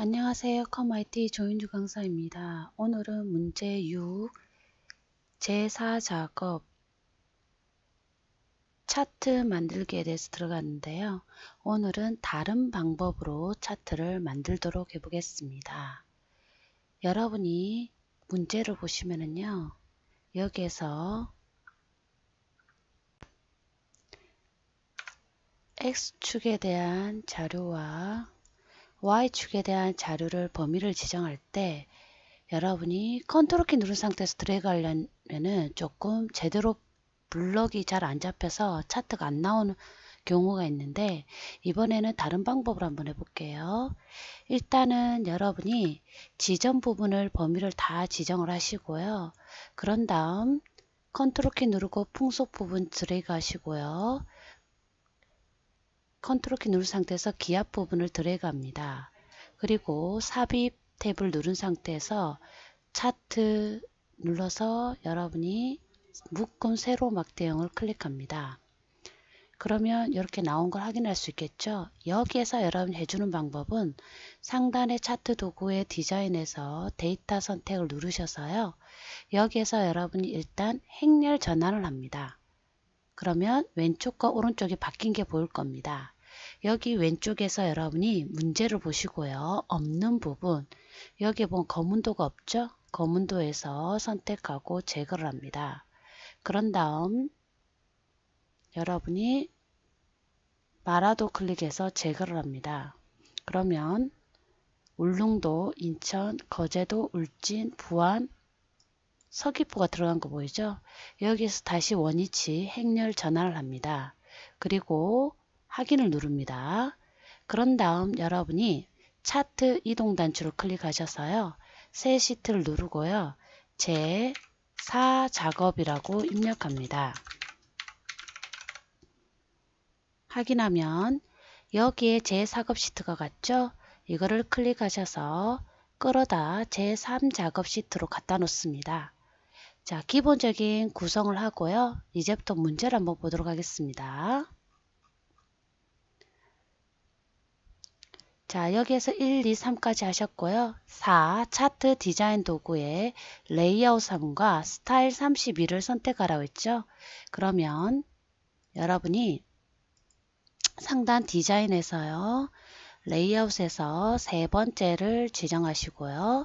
안녕하세요. 컴IT 조인주 강사입니다. 오늘은 문제 6 제4작업 차트 만들기에 대해서 들어갔는데요. 오늘은 다른 방법으로 차트를 만들도록 해보겠습니다. 여러분이 문제를 보시면은요. 여기에서 X축에 대한 자료와 Y축에 대한 자료를 범위를 지정할 때 여러분이 컨트롤 키 누른 상태에서 드래그 하려면은 조금 제대로 블럭이 잘 안 잡혀서 차트가 안 나오는 경우가 있는데 이번에는 다른 방법으로 한번 해볼게요. 일단은 여러분이 지정 부분을 범위를 다 지정을 하시고요. 그런 다음 컨트롤 키 누르고 풍속 부분 드래그 하시고요. 컨트롤 키 누른 상태에서 기압 부분을 드래그 합니다. 그리고 삽입 탭을 누른 상태에서 차트 눌러서 여러분이 묶음 세로 막대형을 클릭합니다. 그러면 이렇게 나온 걸 확인할 수 있겠죠. 여기에서 여러분이 해주는 방법은 상단의 차트 도구의 디자인에서 데이터 선택을 누르셔서요. 여기에서 여러분이 일단 행렬 전환을 합니다. 그러면 왼쪽과 오른쪽이 바뀐 게 보일 겁니다. 여기 왼쪽에서 여러분이 문제를 보시고요. 없는 부분 여기에 보면 검은도가 없죠? 검은도에서 선택하고 제거를 합니다. 그런 다음 여러분이 마라도 클릭해서 제거를 합니다. 그러면 울릉도, 인천, 거제도, 울진, 부안, 서귀포가 들어간 거 보이죠? 여기서 다시 원위치 행렬 전환을 합니다. 그리고 확인을 누릅니다. 그런 다음 여러분이 차트 이동 단추를 클릭하셔서요. 새 시트를 누르고요. 제 4 작업이라고 입력합니다. 확인하면 여기에 제4급 시트가 같죠? 이거를 클릭하셔서 끌어다 제3 작업 시트로 갖다 놓습니다. 자, 기본적인 구성을 하고요. 이제부터 문제를 한번 보도록 하겠습니다. 자, 여기에서 1, 2, 3까지 하셨고요. 4. 차트 디자인 도구의 레이아웃 3과 스타일 32를 선택하라고 했죠. 그러면 여러분이 상단 디자인에서요. 레이아웃에서 세 번째를 지정하시고요.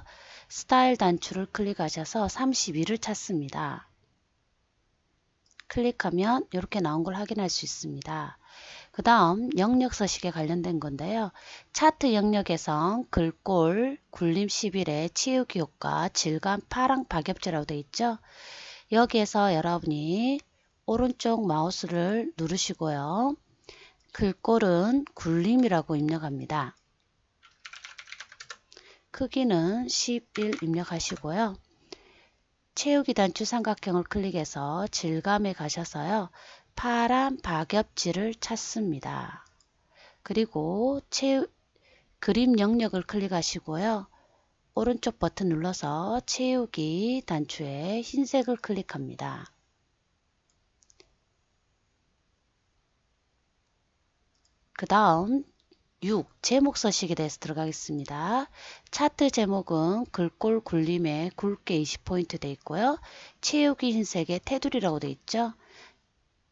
스타일 단추를 클릭하셔서 32를 찾습니다. 클릭하면 이렇게 나온 걸 확인할 수 있습니다. 그 다음 영역 서식에 관련된 건데요. 차트 영역에선 글꼴, 굴림 11의 치우기 효과, 질감 파랑 박엽제라고 되어 있죠. 여기에서 여러분이 오른쪽 마우스를 누르시고요. 글꼴은 굴림이라고 입력합니다. 크기는 11 입력하시고요. 채우기 단추 삼각형을 클릭해서 질감에 가셔서요. 파란 박엽지를 찾습니다. 그리고 채우, 그림 영역을 클릭하시고요. 오른쪽 버튼 눌러서 채우기 단추에 흰색을 클릭합니다. 그 다음 6. 제목 서식에 대해서 들어가겠습니다. 차트 제목은 글꼴 굴림에 굵게 20포인트 되어 있고요. 채우기 흰색에 테두리라고 되어 있죠.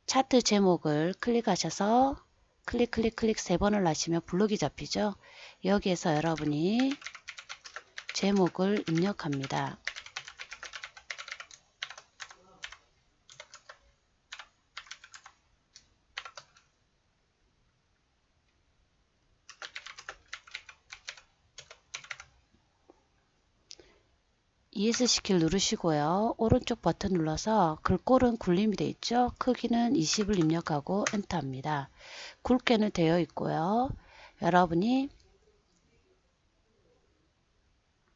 차트 제목을 클릭하셔서 클릭 클릭 클릭 세 번을 하시면 블록이 잡히죠. 여기에서 여러분이 제목을 입력합니다. ESC키를 누르시고요. 오른쪽 버튼 눌러서 글꼴은 굴림이 되어 있죠. 크기는 20을 입력하고 엔터합니다. 굵게는 되어 있고요. 여러분이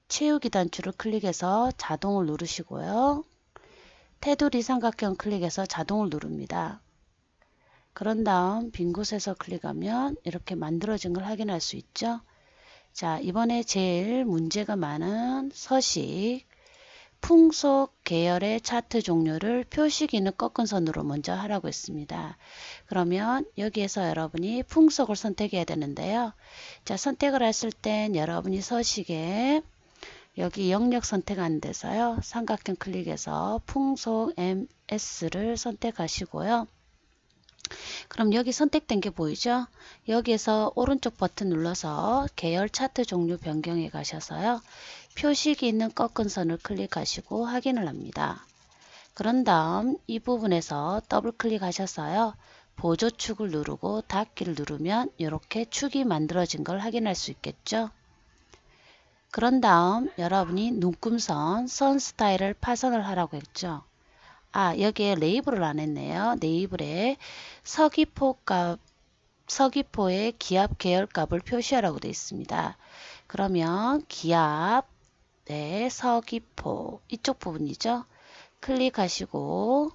채우기 단추를 클릭해서 자동을 누르시고요. 테두리 삼각형 클릭해서 자동을 누릅니다. 그런 다음 빈 곳에서 클릭하면 이렇게 만들어진 걸 확인할 수 있죠. 자, 이번에 제일 문제가 많은 서식 풍속 계열의 차트 종류를 표시기는 꺾은 선으로 먼저 하라고 했습니다. 그러면 여기에서 여러분이 풍속을 선택해야 되는데요. 자, 선택을 했을 땐 여러분이 서식에 여기 영역 선택하는 데서요. 삼각형 클릭해서 풍속 MS를 선택하시고요. 그럼 여기 선택된 게 보이죠? 여기에서 오른쪽 버튼 눌러서 계열 차트 종류 변경에 가셔서요. 표식이 있는 꺾은 선을 클릭하시고 확인을 합니다. 그런 다음 이 부분에서 더블 클릭하셔서요. 보조축을 누르고 닫기를 누르면 이렇게 축이 만들어진 걸 확인할 수 있겠죠. 그런 다음 여러분이 눈금선 선 스타일을 파선을 하라고 했죠. 아 여기에 레이블을 안 했네요. 레이블에 서기포 값 서기포의 기압 계열 값을 표시하라고 되어 있습니다. 그러면 기압 네, 서기포 이쪽 부분이죠. 클릭하시고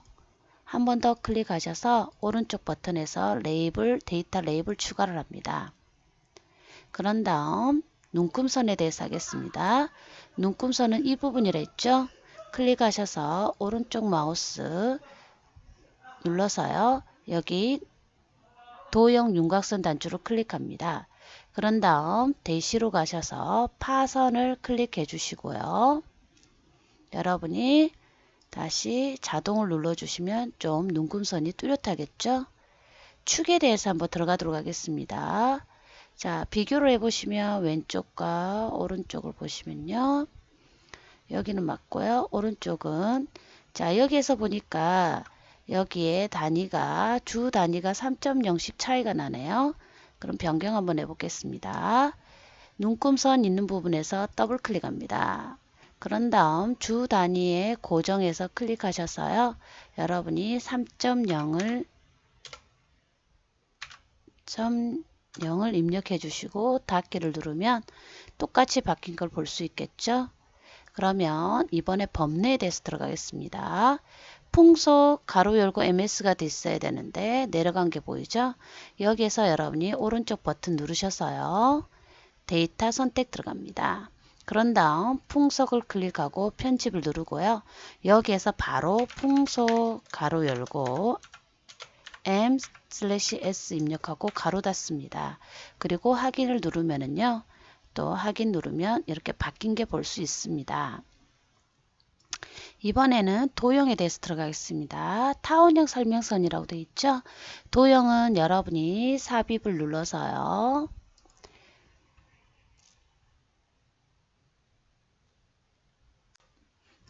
한 번 더 클릭하셔서 오른쪽 버튼에서 레이블 데이터 레이블 추가를 합니다. 그런 다음 눈금선에 대해서 하겠습니다. 눈금선은 이 부분이라 했죠. 클릭하셔서 오른쪽 마우스 눌러서요. 여기 도형 윤곽선 단추를 클릭합니다. 그런 다음 대시로 가셔서 파선을 클릭해 주시고요. 여러분이 다시 자동을 눌러 주시면 좀 눈금선이 뚜렷하겠죠? 축에 대해서 한번 들어가도록 하겠습니다. 자, 비교를 해보시면 왼쪽과 오른쪽을 보시면요. 여기는 맞고요. 오른쪽은 자, 여기에서 보니까 여기에 단위가 주 단위가 3.0씩 차이가 나네요. 그럼 변경 한번 해보겠습니다. 눈금선 있는 부분에서 더블 클릭합니다. 그런 다음 주 단위에 고정해서 클릭하셔서요. 여러분이 3.0을 0을 입력해 주시고 닫기를 누르면 똑같이 바뀐 걸 볼 수 있겠죠. 그러면 이번에 범례에 대해서 들어가겠습니다. 풍속 가로 열고 MS가 됐어야 되는데 내려간 게 보이죠? 여기에서 여러분이 오른쪽 버튼 누르셔서요. 데이터 선택 들어갑니다. 그런 다음 풍속을 클릭하고 편집을 누르고요. 여기에서 바로 풍속 가로 열고 m 슬래시 s 입력하고 가로 닫습니다. 그리고 확인을 누르면은요. 또 확인 누르면 이렇게 바뀐 게 볼 수 있습니다. 이번에는 도형에 대해서 들어가겠습니다. 타원형 설명선이라고 되어 있죠. 도형은 여러분이 삽입을 눌러서요.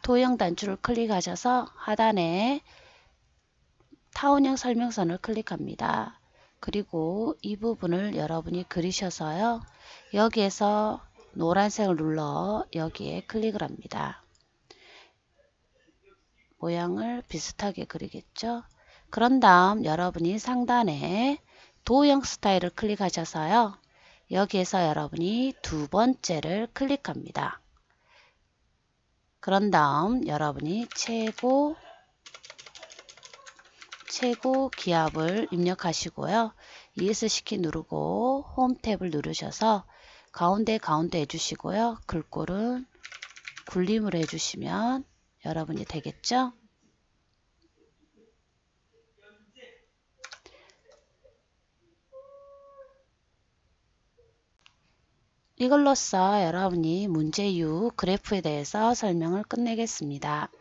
도형 단추를 클릭하셔서 하단에 타원형 설명선을 클릭합니다. 그리고 이 부분을 여러분이 그리셔서요. 여기에서 노란색을 눌러 여기에 클릭을 합니다. 모양을 비슷하게 그리겠죠. 그런 다음 여러분이 상단에 도형 스타일을 클릭하셔서요. 여기에서 여러분이 두 번째를 클릭합니다. 그런 다음 여러분이 최고 최고 기압을 입력하시고요. ESC 키 누르고 홈 탭을 누르셔서 가운데 가운데 해주시고요. 글꼴은 굴림을 해주시면 여러분이 되겠죠? 이걸로써 여러분이 문제 6 그래프에 대해서 설명을 끝내겠습니다.